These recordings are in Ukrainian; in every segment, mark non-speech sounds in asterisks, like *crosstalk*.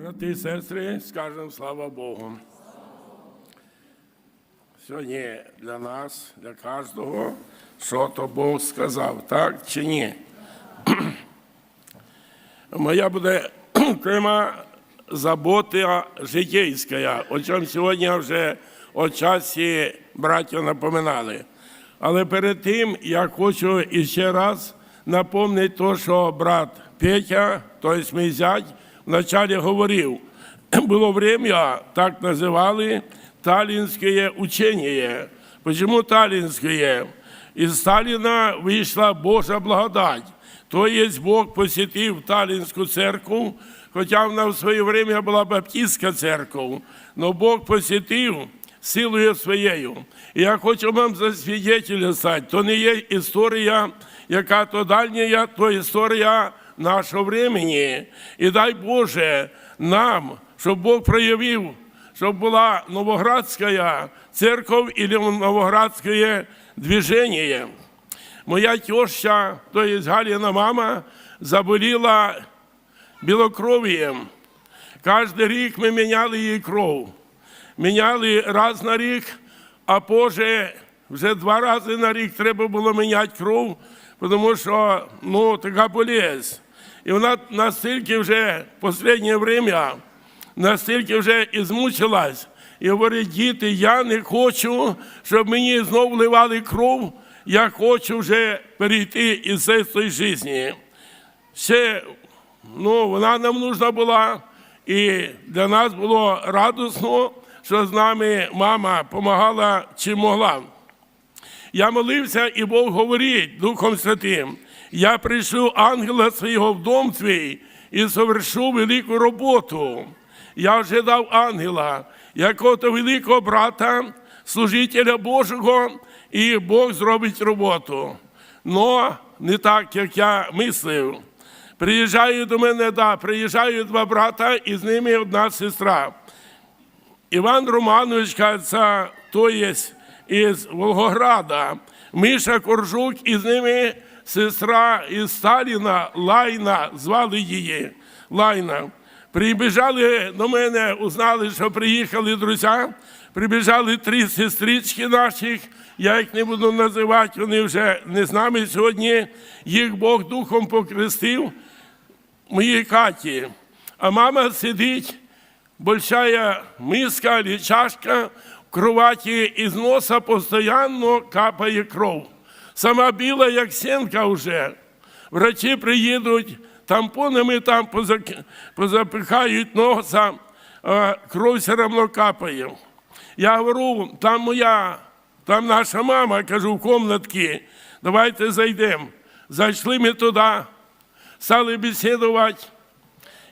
Брати і сестри, скажемо слава Богу. Сьогодні для нас, для кожного, що то Бог сказав, так чи ні? *clears throat* Моя буде *clears throat* тема забота житейська, о чому сьогодні вже о часі браття напоминали. Але перед тим я хочу іще раз напомнити те, що брат Петя, тобто мій зять, вначале говорив, *clears throat* було время, так називали, таллинское учение. Почему таллинское? Из Сталина вийшла Божа благодать. То есть Бог посетив Таллинську церкву, хоча вона в своє время була баптистська церква, но Бог посетив силою своєю. І я хочу вам засвідетельствувати, то не є історія, яка то дальня, то історія нашого времени. І дай Боже нам, щоб Бог проявив, щоб була Новоградська церковь или Новоградське движение. Моя теща, то есть Галина мама, заболіла білокров'ям. Кожен рік ми міняли її кров. Міняли раз на рік, а позже вже два рази на рік треба було міняти кров, тому що ну, така болезнь. І вона настільки вже в останнє время, настільки вже і змучилась, і говорить, діти, я не хочу, щоб мені знову вливали кров, я хочу вже перейти із цієї житті. Ще ну, вона нам нужна була, і для нас було радісно, що з нами мама допомагала чим могла. Я молився, і Бог говорить Духом Святим, я прийшлю ангела свого в дом твій і совершу велику роботу. Я вже дав ангела, якого-то великого брата, служителя Божого, і Бог зробить роботу. Но не так, як я мислив. Приїжджають до мене, да, приїжджають два брата, і з ними одна сестра. Іван Романович, кажеться, то є із Волгограда, Миша Коржук, і з ними сестра із Сталіна Лайна, звали її Лайна. Прибіжали до мене, узнали, що приїхали друзі. Прибіжали три сестрички наших, я їх не буду називати, вони вже не з нами сьогодні. Їх Бог духом покрестив, моїй Каті. А мама сидить большая миска чашка в кровати, из носа постоянно капає кров. Сама біла, як сінка вже. Врачі приїдуть, тампонами там позапихають носа, кров все одно капає. Я говорю, там моя, там наша мама, кажу, в комнатки, давайте зайдемо. Зайшли ми туди, стали бесідувати.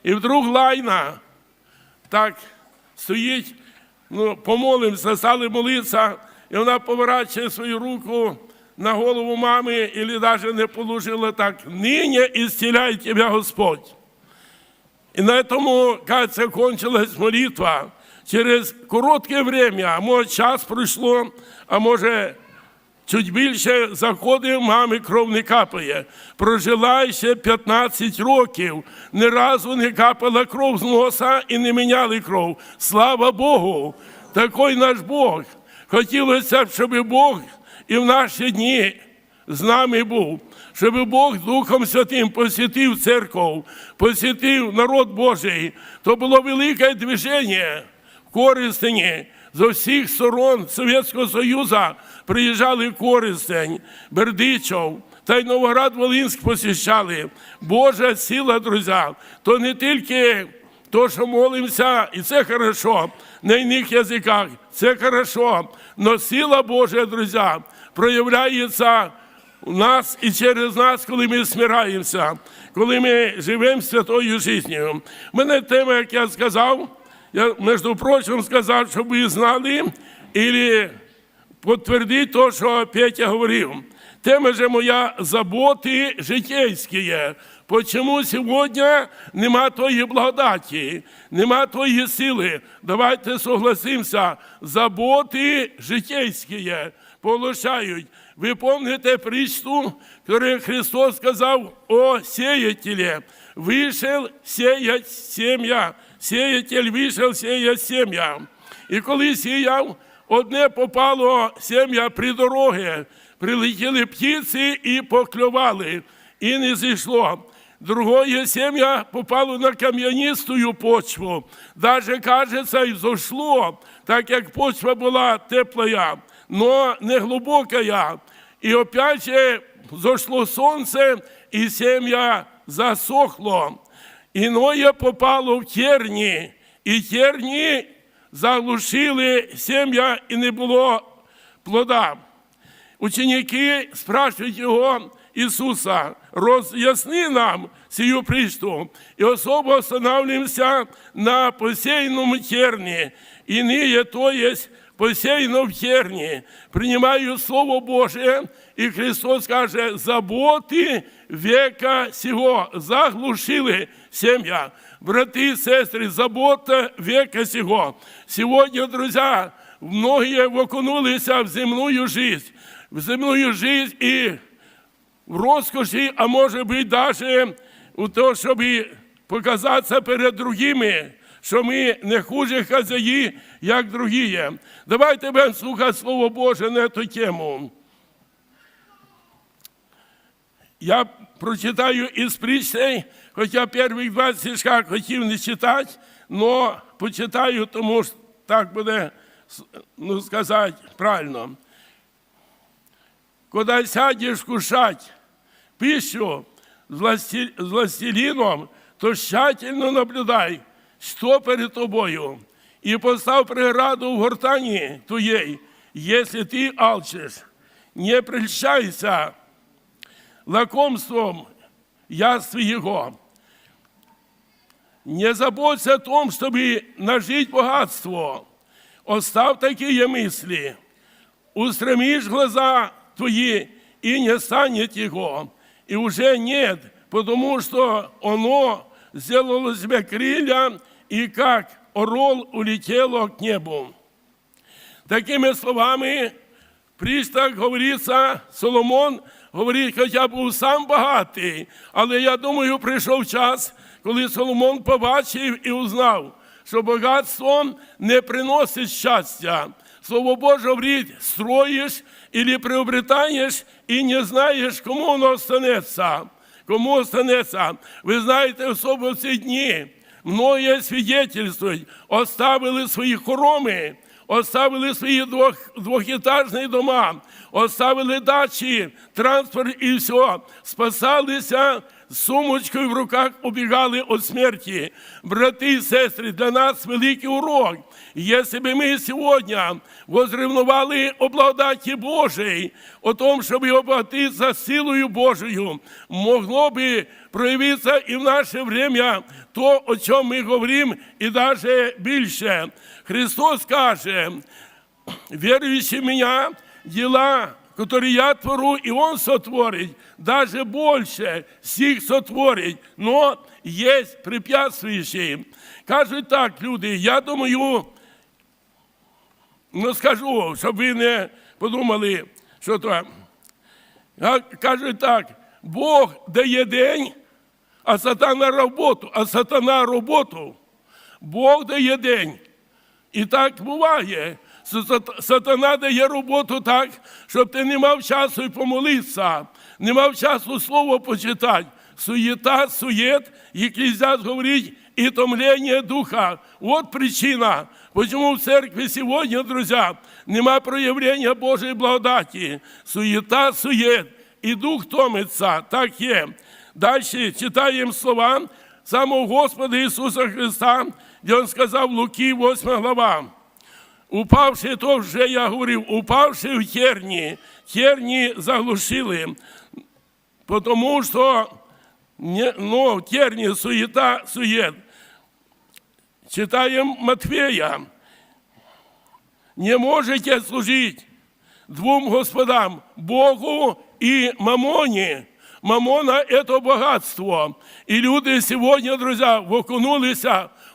І вдруг лайна так стоїть, ну, помолимося, стали молитися, і вона поворачує свою руку на голову мами, і навіть не положила так, нині ісціляє тебе Господь. І на тому, кажется, кончилась молитва. Через коротке время, а може час пройшло, а може чуть більше заходив, мами кров не капає. Прожила ще 15 років, ні разу не капала кров з носа і не міняли кров. Слава Богу! Такий наш Бог. Хотілося б, щоб Бог і в наші дні з нами був, щоб Бог Духом Святим посітив церков, посітив народ Божий. То було велике движення в Коростені. З усіх сторон Совєтського Союзу приїжджали в Коростень, Бердичов, та й Новоград-Волинськ посіщали. Божа сила, друзі, то не тільки то, що молимося, і це хорошо, на іних язиках, це хорошо. Но сила Божа, друзі, проявляється у нас і через нас, коли ми смираємося, коли ми живемо святою життю. У мене тема, як я сказав, я, між прочим, сказав, щоб ви знали, і підтвердити те, що Петя говорив. Тема же моя заботи житейські. Почому сьогодні нема тої благодаті, нема тої сили? Давайте согласимося, заботи житейські полишають. Ви пам'ятаєте притчу, яку Христос сказав о сеятеле. Вышел сеять семя сіятель вийшов сіяти сім'я. І коли сіяв, одне попало сім'я при дороги, прилетіли птиці і поклювали, і не зійшло. Другое сім'я попало на кам'янисту почву. Даже, кажется, і зайшло, так як почва була теплая, но не глубокая. І опять же зайшло сонце, і сім'я засохло. Іное попало в терні, і терні заглушили сім'я, і не було плода. Ученики спрашивают его, Иисуса, разъясни нам сию притчу. И особо останавливаемся на посеянном терне. Иные, то есть посеяно в терне. Принимаю Слово Божие, и Христос скажет, заботи века сего заглушили семья. Брати и сестры, забота века сего. Сегодня, друзья, многие окунулись в земную жизнь, в земную жизнь и в розкоші, а може бути навіть у тому, щоб показатися перед другими, що ми не хуже хазяї, як другі. Давайте будемо слухати Слово Боже на цю тему. Я прочитаю із притчей, хоча перших 20 стишках хотів не читати, але почитаю, тому що так буде ну, сказати правильно. Когда сядешь кушать пищу с властелином, то тщательно наблюдай, что перед тобою, и постав преграду в гортани твоей, если ты алчишь. Не прельщайся лакомством яств его. Не заботься о том, чтобы нажить богатство. Оставь такие мысли. Устремишь глаза твои, и не станет его. И уже нет, потому что оно сделало себе крылья, и как орол улетело к небу. Такими словами, Прістак говориться, Соломон говорить, хоча був сам багатий, але я думаю, прийшов час, коли Соломон побачив і узнав, що багатство не приносить щастя. Слово Боже говорить, строїш или приобретаєш і не знаєш, кому воно останеться. Кому останеться? Ви знаєте, особливо в ці дні многие свидетельствують, оставили свої хороми, оставили свої двох, двохітажні дома, оставили дачі, транспорт і все, спасалися з сумочкою в руках, убігали від смерті. Брати і сестри, для нас великий урок. Если бы мы сегодня возревновали о благодаті Божией, о том, чтобы обогатиться силою Божию, могло бы проявиться и в наше время то, о чем мы говорим, и даже більше. Христос каже, верующий в меня, дела, которые я творю, и Он сотворит, даже больше всіх сотворить, но есть препятствующие. Кажуть так, люди, я думаю, ну скажу, щоб ви не подумали, що то. Кажуть так, Бог дає день, а сатана роботу, а сатана роботу. Бог дає день. І так буває. Сат- Сатана дає роботу так, щоб ти не мав часу і помолитися, не мав часу слово почитати. Суєта, суєт, Єклізяс говорить, і томлення духа. От причина, почему в церкви сегодня, друзья, нема проявления Божьей благодати. Суета, сует, і дух томиться, так є. Далі читаємо слова самого Господа Ісуса Христа, де Він сказав Луки, 8 глава. Упавши, то вже я говорив, упавши в терні, терні заглушили, тому що ну, в терні суета, сует. Читаем Матфея. Не можете служить двум господам, Богу и Мамоне. Мамона – это богатство. И люди сегодня, друзья, окунулись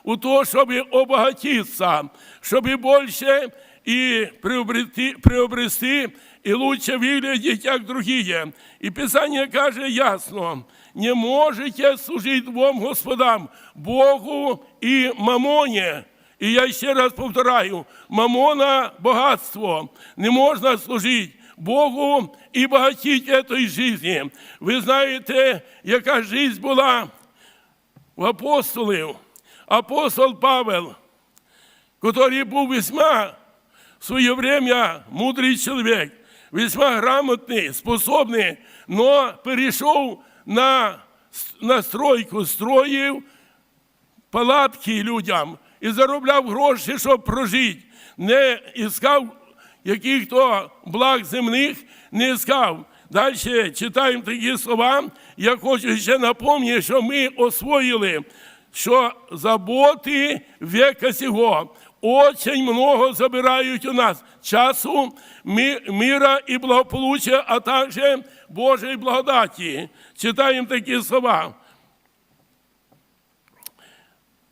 у то, чтобы обогатиться, чтобы больше и приобрести, приобрести и лучше выглядеть, как другие. И Писание каже ясно, не можете служити двом господам, Богу і мамоні. І я ще раз повторяю: мамона багатство. Не можна служити Богу і багатіть цієї житті. Ви знаєте, яка життя була в апостолів. Апостол Павел, який був весьма в своє время мудрий чоловік, весьма грамотний, способний, но перейшов на, на стройку, строїв палатки людям і заробляв гроші, щоб прожити. Не іскав яких-то благ земних, не іскав. Далі читаємо такі слова. Я хочу ще напомнити, що ми освоїли, що заботи века сього очень много забирають у нас часу, ми- мира і благополуччя, а також Божої благодаті. Читаємо такі слова.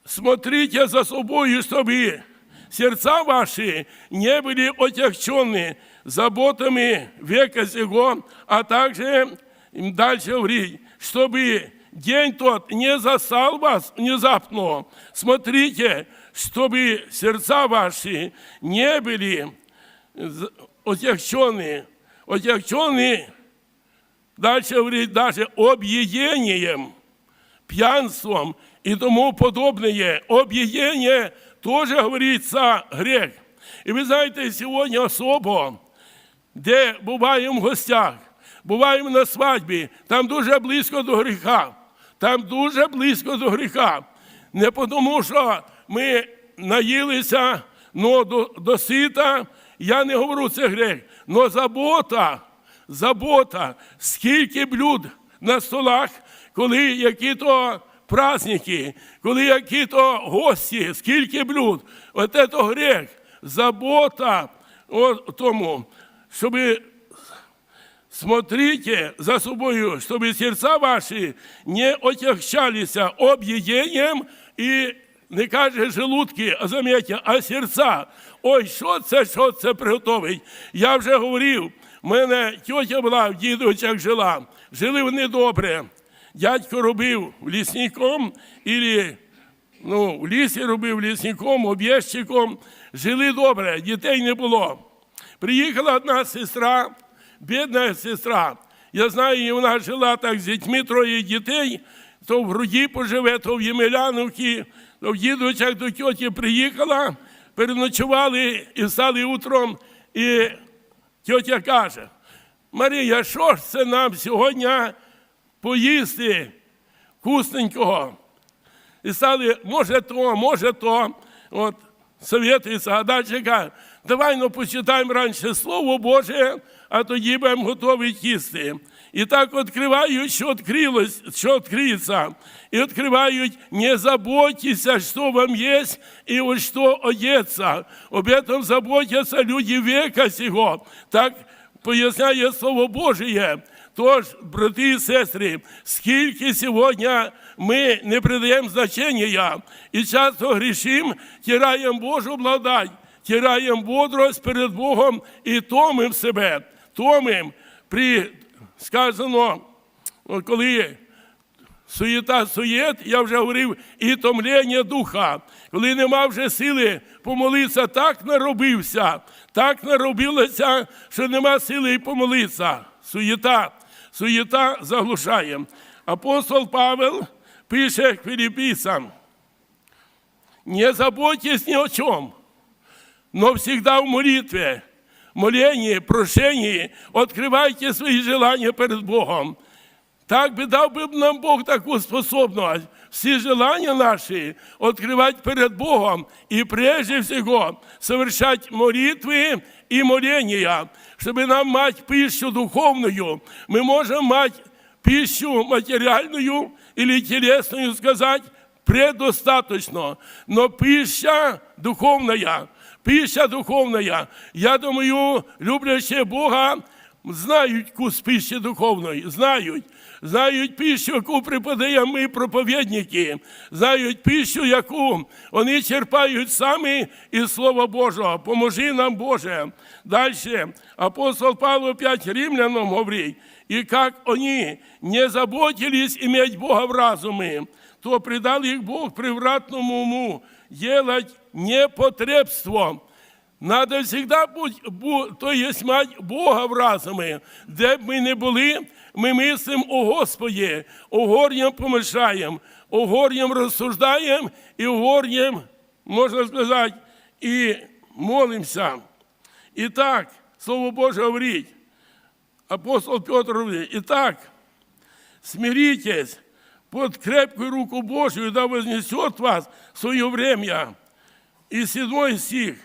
Смотрите за собою, чтобы сердца ваши не были отягчены заботами века сего, а также им дальше говорить, чтобы день тот не застал вас внезапно. Смотрите, чтобы сердца ваши не были з- отягчены, отягчены, дальше говорить, даже объедением пьянством и тому подобное. Объедение тоже говорится грех. І ви знаєте, сьогодні особо, де буваємо в гостях, буваємо на свадьбі, там дуже близько до гріха. Там дуже близько до гріха. Не тому, що ми наїлися но до, до сита, я не говорю це грех, но забота, забота, скільки блюд на столах, коли які-то праздники, коли які-то гості, скільки блюд. От це грех, забота о тому, щоб Смотрите за собою, чтобы сердца ваши не отягчались об'єднанням і не каже желудки, а заметьте, а серця. Ой, що це, що це приготовить? Я вже говорив, в мене тьотя була в дідовичах жила. Жили вони добре. Дядько робив лісником, ілі, ну, в лісі робив лісником, об'єзчиком. Жили добре, дітей не було. Приїхала одна сестра, бідна сестра. Я знаю, і вона жила так з дітьми, троє дітей, то в груді поживе, то в Ємеляновці, то в дідочах до тьоті приїхала, переночували і встали утром, і тьотя каже, Марія, що ж це нам сьогодні поїсти вкусненького? І стали, може то, може то. От, советується, а далі каже, давай ну, почитаємо раніше Слово Боже, а тоді будемо готові їсти. І так відкривають, що відкрилось, що відкриється. І відкривають, не заботьтесь, що вам є, і во що одеться. Об этом заботяться люди века сего. Так поясняє Слово Божє. Тож, брати і сестри, скільки сьогодні ми не придаємо значення і часто грішимо, тираємо Божу благодать, тираємо бодрость перед Богом і томим себе, томим при сказано, коли суєта суєт, я вже говорив, і томлення духа. Коли нема вже сили помолитися, так наробився, так наробилося, що нема сили помолитися. Суєта, суєта заглушає. Апостол Павел пише філіппійцям, не заботьтесь ни о чем, но всегда в молитве, молении, прошении открывайте свои желания перед Богом. Так би дав би нам Бог таку способність всі желання наші відкривати перед Богом і прежде всього совершать молитви і молення, щоб нам мати пищу духовную. Ми можемо мати пищу материальную или телесную сказать предостаточно, но пища духовная, пища духовная. Я думаю, люблящие Бога знають вкус пищі духовної, знають. Знають пищу, яку преподаємо ми, проповідники, знають пищу, яку вони черпають самі із Слова Божого. Поможи нам, Боже. Далі апостол Павло 5 римлянам говорить, и как они не заботились иметь Бога в разуме, то предал их Бог превратному уму делать непотребство. Надо всегда бути, то есть мати Бога в разумі. Де б ми не були, ми мислимо о Господі, о горнім помишаємо, о горнім розсуждаємо і о горнім, можна сказати, і молимося. І так, Слово Боже говорить, апостол Петр говорить, і так, смиритесь под крепкую руку Божию, да вознесет вас в свое время. И седьмой стих.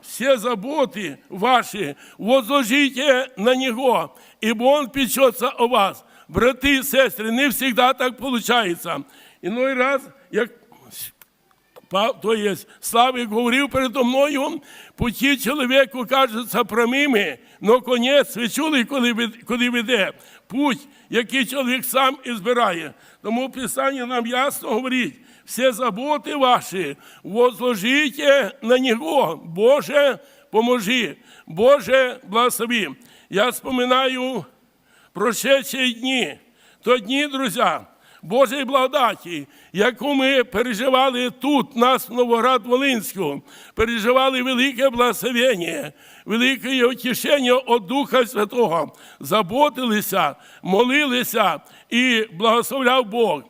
Все заботы ваши возложите на Него, ибо Он печется о вас. Брати і сестри, не завжди так виходить. Іной раз, як то есть Славик говорив передо мною, путі чоловіку кажуться прямими, но конець, ви чули, вед- веде путь, який чоловік сам і збирає. Тому Писання нам ясно говорить, всі заботи ваші возложите на Нього. Боже, поможи, Боже, благослови. Я споминаю прошедші дні, то дні, друзі, Божої благодаті, яку ми переживали тут, нас в Новоград-Волинську, переживали велике благословення, велике утішення від Духа Святого, заботилися, молилися і благословляв Бог.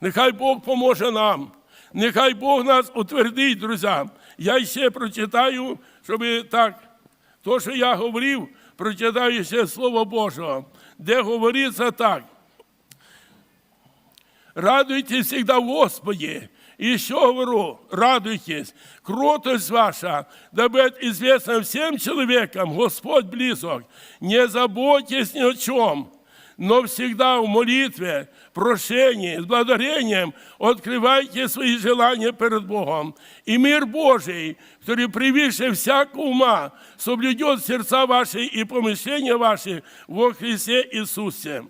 Нехай Бог поможе нам. Нехай Бог нас утвердить, друзі. Я ще прочитаю, щоб так, то, що я говорив, прочитаю ще Слово Божого, де говориться так. Радуйтесь всегда в Господе. И еще говорю, радуйтесь. Кротость ваша, да будет известна всем человекам, Господь близок. Не заботьтесь ни о чем, но всегда в молитве, прошении, с благодарением открывайте свои желания перед Богом. И мир Божий, который превыше всякого ума, соблюдет сердца ваши и помышления ваши во Христе Иисусе.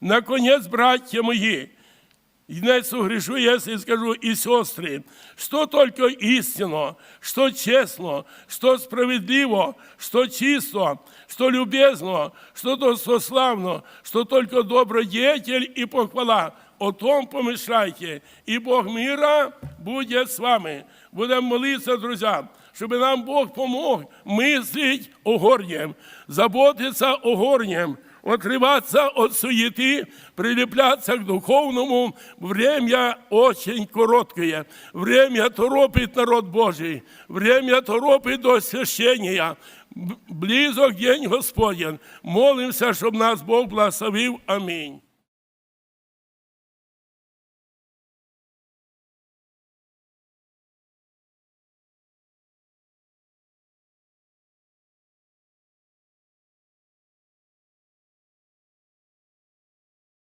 Наконец, братья мои, и не согрешу, если скажу, и сестры, что только истинно, что честно, что справедливо, что чисто, что любезно, что достославно, что только добродетель и похвала, о том помышляйте, и Бог мира будет с вами. Будем молиться, друзья, чтобы нам Бог помог мыслить о горнем, заботиться о горнем, отрываться от суеты, прилепляться к духовному. Время очень короткое. Время торопит народ Божий. Время торопит до освящения. Близок день Господень. Молимося, щоб нас Бог благословив. Амінь.